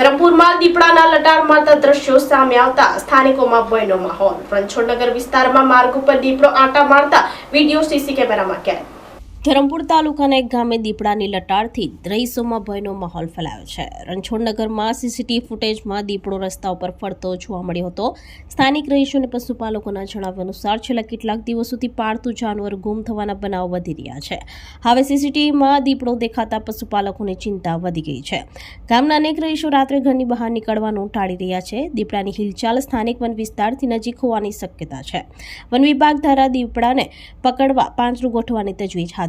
ધરમપુરમાં દીપડાના લટાર મારતા દ્રશ્યો સામે આવતા. સ્થાનિકોમાં ભયનો માહોલ. રણછોડનગર વિસ્તારમાં માર્ગ ઉપર દીપડો આંટા મારતા વીડિયો સીસી કેમેરામાં કેદ. ધરમપુર તાલુકાના એક ગામે દીપડાની લટારથી રહીશોમાં ભયનો માહોલ ફેલાયો છે. રણછોડનગરમાં સીસીટીવી ફૂટેજમાં દીપડો રસ્તા ઉપર ફરતો જોવા મળ્યો હતો. સ્થાનિક રહીશો અને પશુપાલકોના જણાવ્યા અનુસાર છેલ્લા કેટલાક દિવસોથી પાળતું જાનવર ગુમ થવાના બનાવ વધી રહ્યા છે. હવે સીસીટીવીમાં દીપડો દેખાતા પશુપાલકોની ચિંતા વધી ગઈ છે. ગામના અનેક રહીશો રાત્રે ઘરની બહાર નીકળવાનું ટાળી રહ્યા છે. દીપડાની હિલચાલ સ્થાનિક વન વિસ્તારથી નજીક હોવાની શક્યતા છે. વન વિભાગ દ્વારા દીપડાને પકડવા પાંજરું ગોઠવવાની તજવીજ હાથ